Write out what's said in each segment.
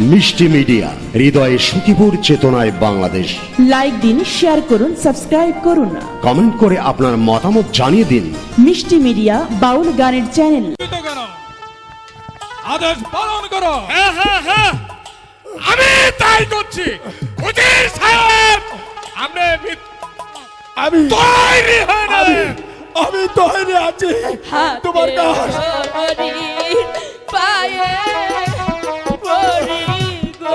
মিষ্টি মিডিয়া হৃদয়ে সুখীপুর চেতনায় বাংলাদেশ। লাইক দিন শেয়ার করুন সাবস্ক্রাইব করুন কমেন্ট করে আপনার মতামত জানিয়ে দিন। মিষ্টি মিডিয়া বাউল গানের চ্যানেল আদেশ পালন করো। হ্যাঁ হ্যাঁ হ্যাঁ। আমি তাই করছি। উজির সাহেব আপনি আমি তৈরি হয়ে নেন আমি তৈরি আছি। তোমার কাজ পায়ে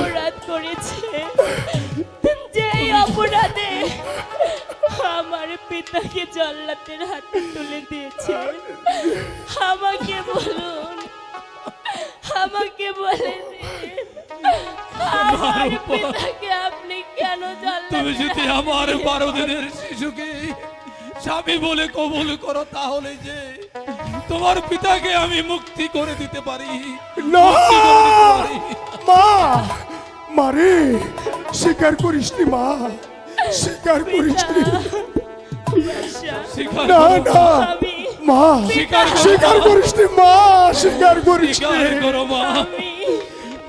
অপরাধ করেছে। যে অপরাধে আমার পিতাকে জল্লাতের হাতে তুলে দিয়েছে। আমাকে বলুন আমাকে বলে দিন আমার পিতাকে আপনি কেন তুমি জল্লাতের যদি আমার বারো দিনের শিশুকে স্বামী বলে কবুল করো তাহলে যে তোমার পিতাকে আমি মুক্তি করে দিতে পারি না। মা! মারে স্বীকার করিস নি মা স্বীকার করিস নি না না মা স্বীকার করো। স্বীকার করিস নি মা স্বীকার করিস নি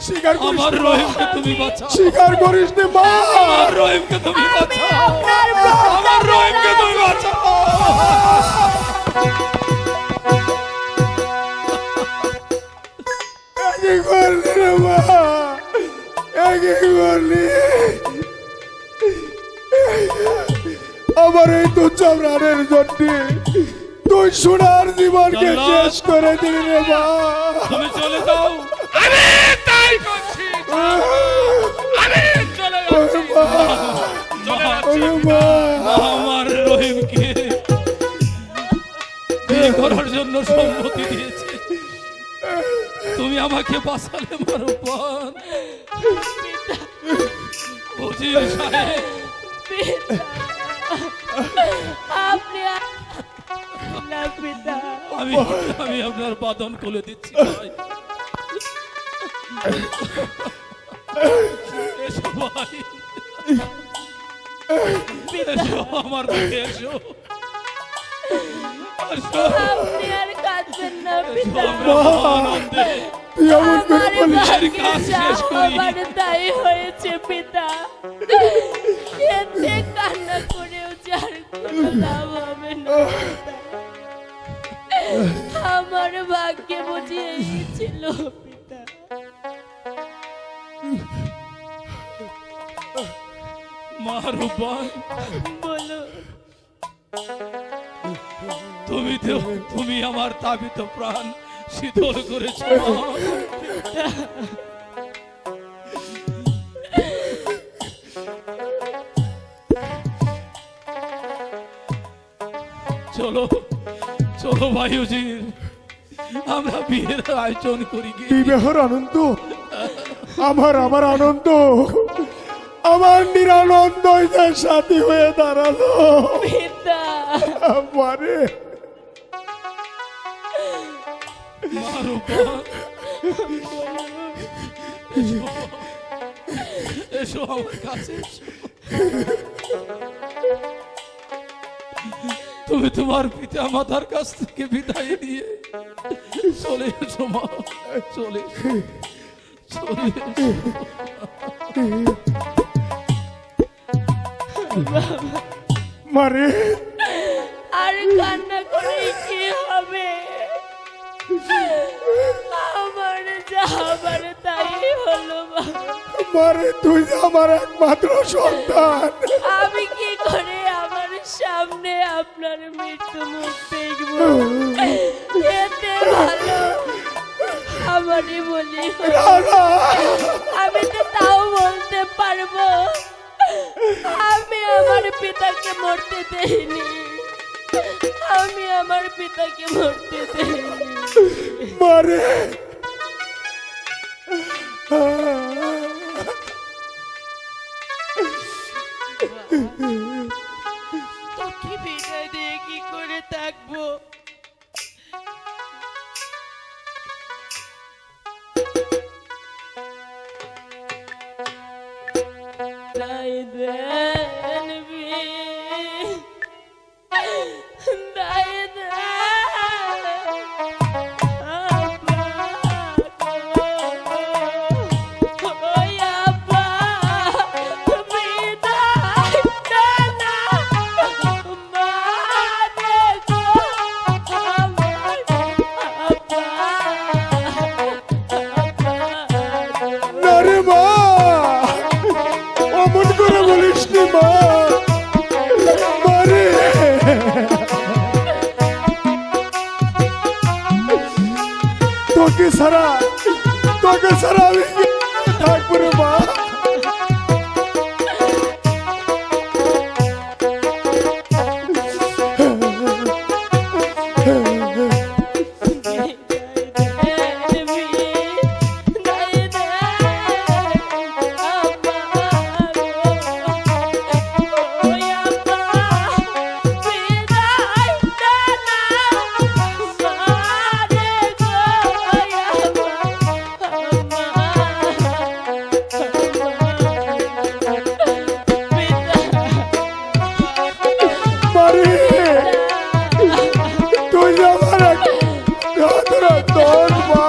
স্বীকার করিস আমার। রহিমকে তুমি বাঁচাও। স্বীকার করিস নি মা। আমার রহিমকে তুমি বাঁচাও। আমার রহিমকে তুমি বাঁচাও। আমার এই তো চামড়ানের জন্য তুই সোনার জীবনকে। শেষ করে দিলি রে মা। তুমি চলে যাও। আমি তাই করছি। আমি চলে যাচ্ছি। চলে যাচ্ছি। ওরে মা। আমার রহিমকে বিয়ে করার জন্য সম্মতি দিয়েছে। তুমি আমাকে বাঁচালে মারুপান সাহেব আপনি আমি আমি আপনার বাদন খুলে দিচ্ছি এসো ভাই। এসো আমার দিকে এসো। এসো আপনি আর কাঁদবেন না পিতা। এমন করে ভাগ্যে কাজ শেষ করি। তাই হয়েছে পিতা। এতে কান্না করেও যার কোনো লাভ হবে না আমার ভাগ্যে বুঝিয়ে ছিল পিতা। মারুপান বলুন তুমি তো তুমি আমার তাবিত প্রাণ। শীতল করেছ। চলো চলো বায়ুজির আমরা বিয়ের আয়োজন করি। বিবাহর আনন্দ আমার আমার আনন্দ আমার নিরানন্দ সাথী হয়ে দাঁড়াল। আমারে মা রূপা এসো। আমার কাছে তুমি তোমার পিতা মাতার কাছ থেকে বিদায় নিয়ে চলে এসো মা চলে চলে। মারে আর কান্না করে মারে তুই আমার একমাত্র সন্তান। আমি কি করে আমার সামনে আপনার মৃত্যু মুখ দেখব? এতে ভালো। আমারই বলি। আমি তো তাও বলতে পারব। আমি আমার পিতাকে মরতে দেইনি। আমি আমার পিতাকে মরতে দেইনি। মারে Ah. তোকে ছাড়া আমি दोस्त बा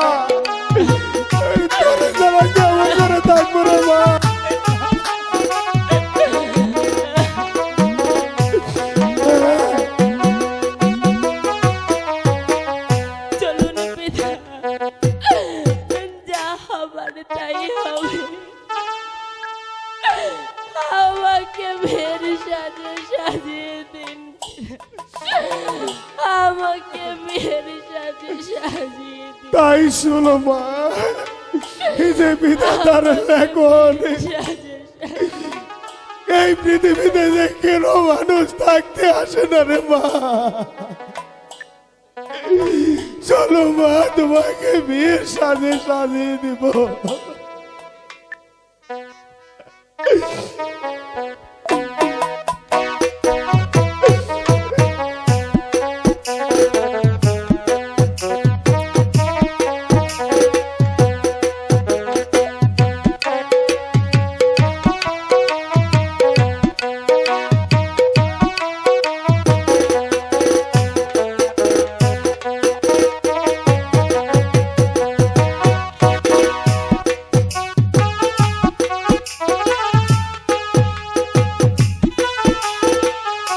তাই মা এই যে বিধাতার এই পৃথিবীতে যে কেন মানুষ থাকতে আসে না রে মা? চলো মা, তোমাকে বিয়ের সাজে সাজিয়ে দিব।